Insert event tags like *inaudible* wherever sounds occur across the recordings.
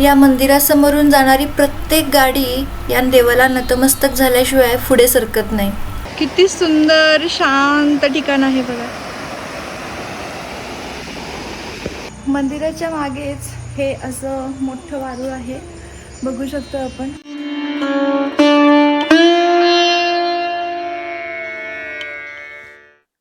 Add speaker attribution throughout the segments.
Speaker 1: या मंदिरासमोरून जाणारी प्रत्येक गाडी या देवाला नतमस्तक झाल्याशिवाय पुढे सरकत नाही.
Speaker 2: किती सुंदर शांत ठिकाण आहे बघा. मंदिराच्या मागेच हे असं मोठं वारूळ आहे. बघू शकतो आपण.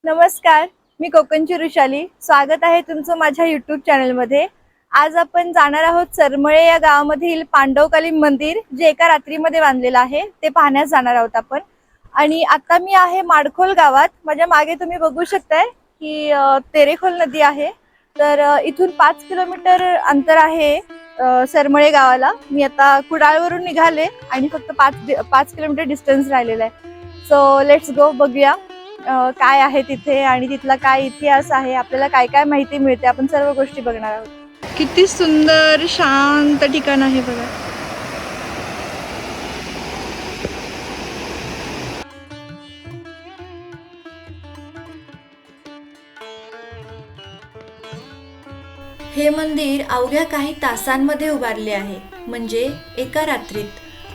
Speaker 2: नमस्कार मी कोकणची ऋषाली. स्वागत आहे तुमचं माझ्या युट्यूब चॅनलमध्ये आज आपण जाणार आहोत सरमळे या गावामधील पांडवकाली मंदिर जे एका रात्रीमध्ये बांधलेलं आहे. ते पाहण्यास जाणार आहोत आपण. आणि आता मी आहे माडखोल गावात. माझ्या मागे तुम्ही बघू शकताय की तेरेखोल नदी आहे. तर इथून पाच किलोमीटर अंतर आहे सरमळे गावाला. मी आता कुडाळवरून निघाले आणि फक्त पाच पाच किलोमीटर डिस्टन्स राहिलेला आहे. सो लेट्स गो बघूया काय आहे तिथे आणि तिथला काय इतिहास आहे. आपल्याला काय काय माहिती मिळते आपण सर्व गोष्टी बघणार आहोत. किती सुंदर शांत ठिकाण आहे बघा.
Speaker 1: हे मंदिर अवघ्या काही तासांमध्ये उभारले आहे. म्हणजे एका रात्रीत.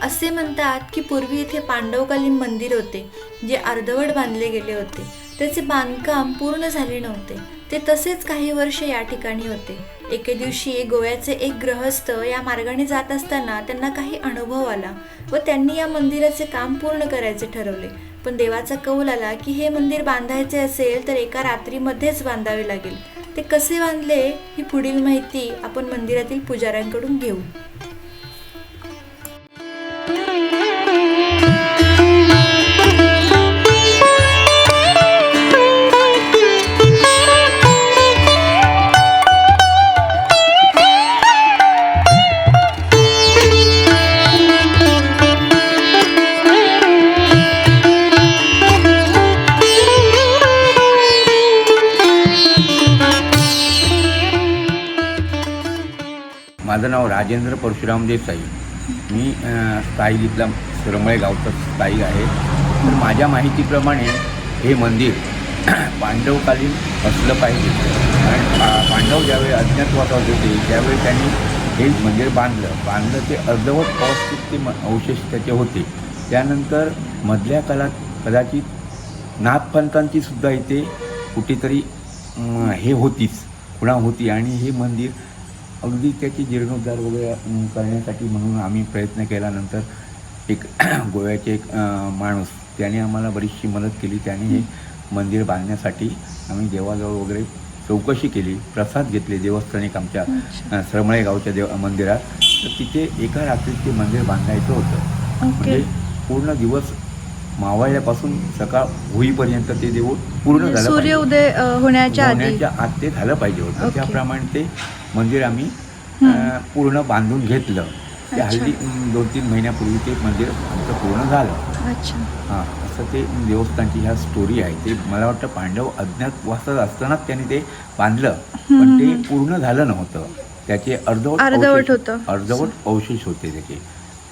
Speaker 1: असे म्हणतात की पूर्वी इथे पांडवकालीन मंदिर होते जे अर्धवट बांधले गेले होते. त्याचे बांधकाम पूर्ण झाले नव्हते. ते तसेच काही वर्ष या ठिकाणी होते. एके दिवशी गोव्याचे एक ग्रहस्थ या मार्गाने जात असताना त्यांना काही अनुभव आला व त्यांनी या मंदिराचे काम पूर्ण करायचे ठरवले. पण देवाचा कौल आला की हे मंदिर बांधायचे असेल तर एका रात्रीमध्येच बांधावे लागेल. ते कसे बांधले ही पुढील माहिती आपण मंदिरातील पुजाऱ्यांकडून घेऊ.
Speaker 3: माझं नाव राजेंद्र परशुराम देसाई. मी स्थायी इथला सुरमळे गावचा स्थायी आहे. तर माझ्या माहितीप्रमाणे हे मंदिर *clears throat* पांडवकालीन असलं पाहिजे. कारण पांडव ज्यावेळी अज्ञातवासात होते त्यावेळी त्यांनी हे मंदिर बांधलं. बांधलं ते अर्धवट अवस्थित ते म- अवशेष त्याचे होते. त्यानंतर मधल्या कलात कदाचित नाथपंथांची सुद्धा इथे कुठेतरी हे होतीच खुणा होती. आणि हे मंदिर अगदी त्याची जीर्णोद्धार वगैरे करण्यासाठी म्हणून आम्ही प्रयत्न केल्यानंतर एक *clears throat* गोव्याचे एक माणूस त्याने आम्हाला बरीचशी मदत केली. त्याने हे मंदिर बांधण्यासाठी आम्ही देवाजवळ वगैरे चौकशी केली प्रसाद घेतले देवस्थानिक आमच्या अं, सरमळे गावच्या देव मंदिरात. तर तिथे एका रात्रीत ते मंदिर बांधायचं होतं. म्हणजे पूर्ण दिवस मावळल्यापासून सकाळ होईपर्यंत ते देऊळ पूर्ण झालं
Speaker 2: सूर्य. उदय होण्याच्या
Speaker 3: आत ते झालं पाहिजे होतं. त्याप्रमाणे ते मंदिर आम्ही पूर्ण बांधून घेतलं. ते. हल्ली दोन तीन महिन्यापूर्वी ते मंदिर आमचं पूर्ण झालं.
Speaker 2: अच्छा.
Speaker 3: हां असं ते देवस्थानची ह्या स्टोरी आहे. ते मला वाटतं पांडव अज्ञात वाचत असतानाच त्यांनी ते बांधलं. पण ते पूर्ण झालं नव्हतं. त्याचे अर्धवट
Speaker 2: अर्धवट
Speaker 3: अवशेष-
Speaker 2: होतं.
Speaker 3: अर्धवट अवशेष होते त्याचे.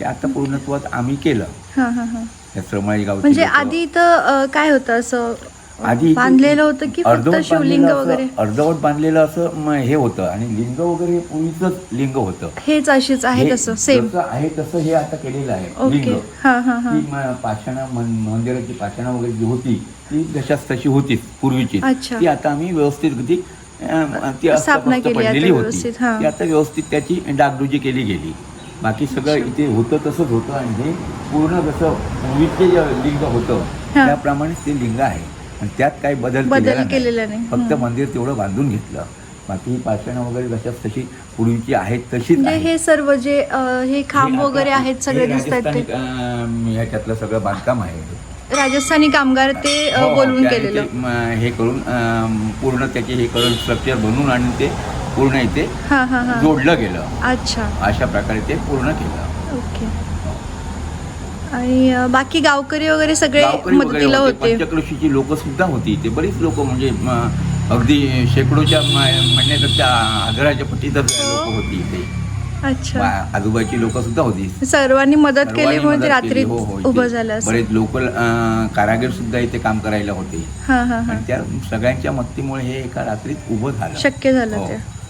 Speaker 3: ते आता पूर्णत्वात आम्ही केलं.
Speaker 2: हा हा हा.
Speaker 3: श्रमळी गावची
Speaker 2: म्हणजे आधी इथं काय होतं असं?
Speaker 3: आधी
Speaker 2: बांधलेलं होतं की
Speaker 3: अर्धवट
Speaker 2: शिवलिंग वगैरे?
Speaker 3: अर्धवट बांधलेलं असं हे होतं. आणि लिंग वगैरे पूर्वीच लिंग होतं.
Speaker 2: हेच अशीच आहे तसं सेम
Speaker 3: आहे तसं हे आता केलेलं आहे
Speaker 2: ओके
Speaker 3: लिंग.
Speaker 2: हा हा हा.
Speaker 3: पाषाणा मंदिराची पाषाणा वगैरे जी होती ती जशाच तशी होतीच पूर्वीची. ती आता आम्ही व्यवस्थित ती होती. ती आता व्यवस्थित त्याची डागडुजी केली गेली. बाकी सगळं इथे होतं तसंच होतं आणि हे पूर्ण जसं पूर्वीचे जे लिंग होतं. त्याप्रमाणेच ते लिंग आहे आणि त्यात काही बदल
Speaker 2: बदल
Speaker 3: केलेला
Speaker 2: नाही.
Speaker 3: फक्त. मंदिर तेवढं बांधून घेतलं बाकी पाषाणं वगैरे जशाच तशी पूर्वीची आहेत तशीच
Speaker 2: म्हणजे. हे सर्व जे हे खांब वगैरे आहेत सगळे दिसत आहेत
Speaker 3: राजस्थानी,
Speaker 2: ते
Speaker 3: अं, ह्याच्यातलं सगळं बांधकाम आहे
Speaker 2: राजस्थानी कामगार ते
Speaker 3: हो, हो,
Speaker 2: बोलवून
Speaker 3: त्याने
Speaker 2: केलेलं
Speaker 3: हे करून पूर्ण त्याचे हे करून स्ट्रक्चर बनवून आणि ते पूर्ण इथे
Speaker 2: हा हा हा.
Speaker 3: जोडलं गेलं.
Speaker 2: अच्छा.
Speaker 3: अशा प्रकारे ते पूर्ण केलं.
Speaker 2: ओके. आणि अ, बाकी गावकरी वगैरे सगळे
Speaker 3: गावकरी वगैरे
Speaker 2: मदतीला
Speaker 3: होते
Speaker 2: होते?
Speaker 3: पंचक्रोशीची लोक सुद्धा होती ते बरीच लोक म्हणजे म, अगदी शेकडोच्या म- म्हणण्यापेक्षा हजाराच्या पटीत लोक होती इथे.
Speaker 2: अच्छा.
Speaker 3: मा- आजूबाजूची लोक सुद्धा होती.
Speaker 2: सर्वांनी मदत केली
Speaker 3: सर्वांनी
Speaker 2: म्हणून ते
Speaker 3: मदत केली.
Speaker 2: रात्री
Speaker 3: हो, हो, इथे
Speaker 2: उभं झालं असं.
Speaker 3: बरेच लोकल कारागीर सुद्धा इथे काम करायला होते.
Speaker 2: हा हा हा.
Speaker 3: आणि त्या सगळ्यांच्या मदतीमुळे हे एका रात्रीत उभं झालं.
Speaker 2: शक्य झालं
Speaker 3: हो.
Speaker 2: ते.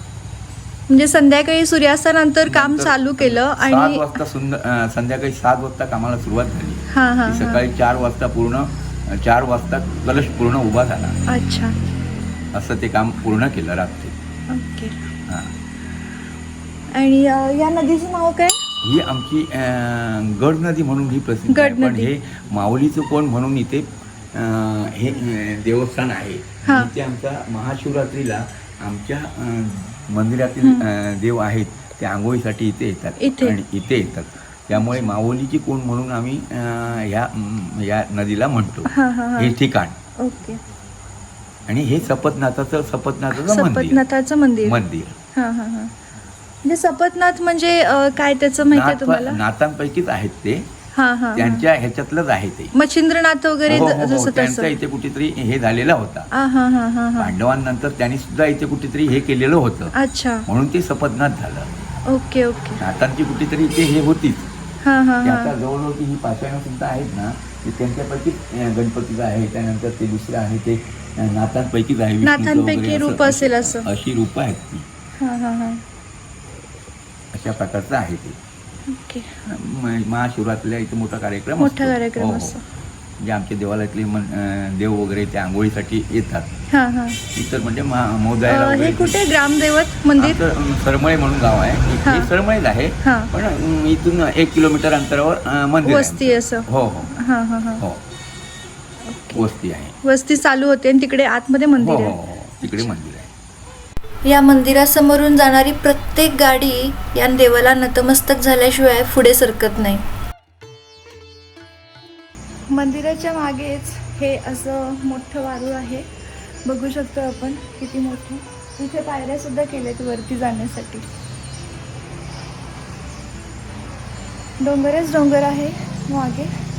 Speaker 2: म्हणजे संध्याकाळी सूर्यास्तानंतर काम चालू केलं
Speaker 3: सात
Speaker 2: आणि
Speaker 3: वाजता सुंदर अं, संध्याकाळी सात वाजता कामाला सुरुवात झाली.
Speaker 2: हा हा हा.
Speaker 3: सकाळी चार वाजता पूर्ण चार वाजता कलश पूर्ण उभा झाला.
Speaker 2: अच्छा.
Speaker 3: असं ते काम पूर्ण केलं रात्री.
Speaker 2: ओके.
Speaker 3: हां.
Speaker 2: आणि अ, या नदीचं नाव काय?
Speaker 3: ही आमची अं, गड नदी म्हणून ही प्रसिद्ध आहे.
Speaker 2: गड
Speaker 3: पण
Speaker 2: नदी.
Speaker 3: हे माऊलीचं कोण म्हणून इथे अं, हे अं, देवस्थान आहे.
Speaker 2: हा.
Speaker 3: इथे आमच्या महाशिवरात्रीला आमच्या मंदिरातील देव आहेत ते आंघोळीसाठी इथे येतात
Speaker 2: इथे.
Speaker 3: आणि इथे येतात. त्यामुळे माऊलीची कोण म्हणून आम्ही अं, या नदीला म्हणतो.
Speaker 2: हा
Speaker 3: ठिकाण.
Speaker 2: ओके.
Speaker 3: आणि हे सपतनाथाचं सपतनाथाचं मंदिर
Speaker 2: सपतनाथाचं मंदिर.
Speaker 3: मंदिर.
Speaker 2: हा हा हा. म्हणजे सपतनाथ म्हणजे काय त्याचं माहिती तुम्हाला?
Speaker 3: नाथांपैकीच आहेत ते. त्यांच्या ह्याच्यातलंच आहे ते.
Speaker 2: मच्छिंद्रनाथ वगैरे
Speaker 3: हो, हो, हो. त्यांचा इथे कुठेतरी हे झालेला होता. पांडवांनंतर त्यांनी सुद्धा इथे कुठेतरी हे केलेलं होतं.
Speaker 2: अच्छा.
Speaker 3: म्हणून ते सपदनाथ झालं.
Speaker 2: Okay okay.
Speaker 3: नाथांची कुठेतरी इथे हे होतीच.
Speaker 2: हा हा हा.
Speaker 3: आता जवळजवळ ही पाचव्यानं सुद्धा आहेत ना त्यांच्यापैकी गणपतीचं आहे त्यानंतर ते दुसरं आहे ते अं, नाथांपैकीच आहे
Speaker 2: नाथांपैकी रूप असेल असं.
Speaker 3: अशी रूपं आहेत ती. अशा प्रकारचं आहे ते.
Speaker 2: ओके.
Speaker 3: म- महाशिवरात्रीला इथे मोठा कार्यक्रम
Speaker 2: मोठा
Speaker 3: असतो.
Speaker 2: कार्यक्रम
Speaker 3: हो, हो.
Speaker 2: असतो.
Speaker 3: जे आमच्या देवालयातले मन अं, देव वगैरे ते आंघोळीसाठी येतात.
Speaker 2: हा हा.
Speaker 3: इतर म्हणजे मा- मोजायला
Speaker 2: अ, हे
Speaker 3: वगैरे
Speaker 2: कुठे? ग्रामदैवत मंदिर?
Speaker 3: आमचं, अं, सरमळे म्हणून गाव आहे.
Speaker 2: हा.
Speaker 3: सरमळेच आहे.
Speaker 2: हा.
Speaker 3: पण अं, इथून एक किलोमीटर अंतरावर अं, मंदिर आहे
Speaker 2: वस्ती. असं.
Speaker 3: हो हो.
Speaker 2: हा हा हा.
Speaker 3: हो. वस्ती आहे.
Speaker 2: वस्ती चालू होते आणि तिकडे आतमध्ये
Speaker 3: हो
Speaker 2: मंदिर
Speaker 3: हो
Speaker 2: आहे.
Speaker 3: हो. तिकडे मंदिर
Speaker 1: या मंदिरासमोरून जाणारी प्रत्येक गाडी या देवाला नतमस्तक झाल्याशिवाय पुढे सरकत नाही.
Speaker 2: मंदिराच्या मागेच हे असं मोठं वारू आहे. बघू शकतो आपण किती मोठं. इथे पायऱ्या सुद्धा केल्यात वरती जाण्यासाठी. डोंगरच डोंगर आहे मागे.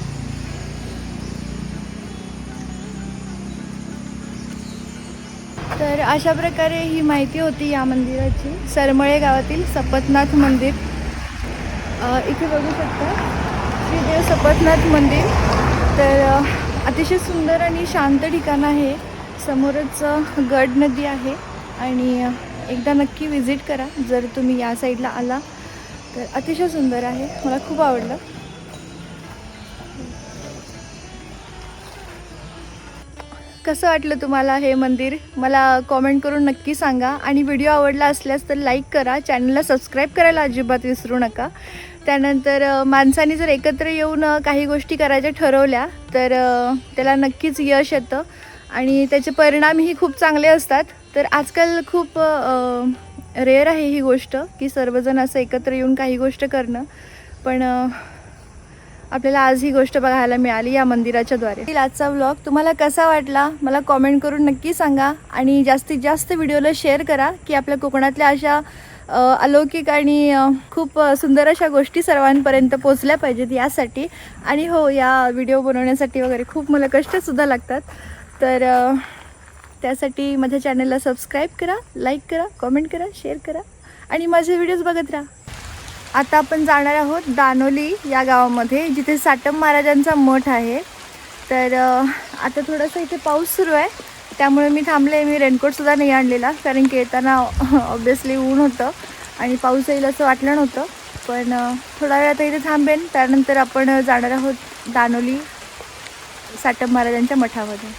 Speaker 2: तर अशा प्रकारे ही माहिती होती या मंदिराची. सरमळे गावातील सपतनाथ मंदिर. इथे बघू शकता. श्रीदेव सपतनाथ मंदिर. तर अतिशय सुंदर आणि शांत ठिकाण आहे. समोरच गड नदी आहे. आणि एकदा नक्की विजिट करा. जर तुम्ही या साईडला आला तर अतिशय सुंदर आहे. मला खूप आवडलं. कसं वाटलं तुम्हाला हे मंदिर? मला कॉमेंट करून नक्की सांगा. आणि व्हिडिओ आवडला असल्यास तर लाईक करा. चॅनलला सबस्क्राईब करायला अजिबात विसरू नका. त्यानंतर माणसाने जर एकत्र येऊन काही गोष्टी करायच्या ठरवल्या तर त्याला नक्कीच यश येतं. आणि त्याचे परिणामही खूप चांगले असतात. तर आजकाल खूप रेअर आहे ही गोष्ट की सर्वजण असं एकत्र येऊन काही गोष्ट करणं. पण आपल्याला आज ही गोष्ट बघायला मिळाली या मंदिराच्या द्वारे. आजचा व्लॉग तुम्हाला कसा वाटला? मला कॉमेंट करून नक्की सांगा. आणि जास्तीत जास्त व्हिडिओला शेअर करा की आपल्या कोकणातल्या अशा अलौकिक आणि खूप सुंदर अशा गोष्टी सर्वांपर्यंत पोचल्या पाहिजेत यासाठी. आणि हो या व्हिडिओ बनवण्यासाठी वगैरे खूप मला कष्टसुद्धा लागतात. तर त्यासाठी माझ्या चॅनलला सबस्क्राईब करा लाईक करा कॉमेंट करा शेअर करा. आणि माझे व्हिडिओज बघत राहा. आता आपण जाणार आहोत दानोली या गावामध्ये जिथे साटम महाराजांचा मठ आहे. तर आता थोडंसं इथे पाऊस सुरू आहे. त्यामुळे मी थांबले मी रेनकोटसुद्धा नाही आणलेला कारण की येताना ऑब्वियसली ऊन होतं आणि पाऊस येईल असं वाटलं नव्हतं. पण थोडा वेळ आता इथे थांबेन. त्यानंतर आपण जाणार आहोत दानोली साटम महाराजांच्या मठामध्ये.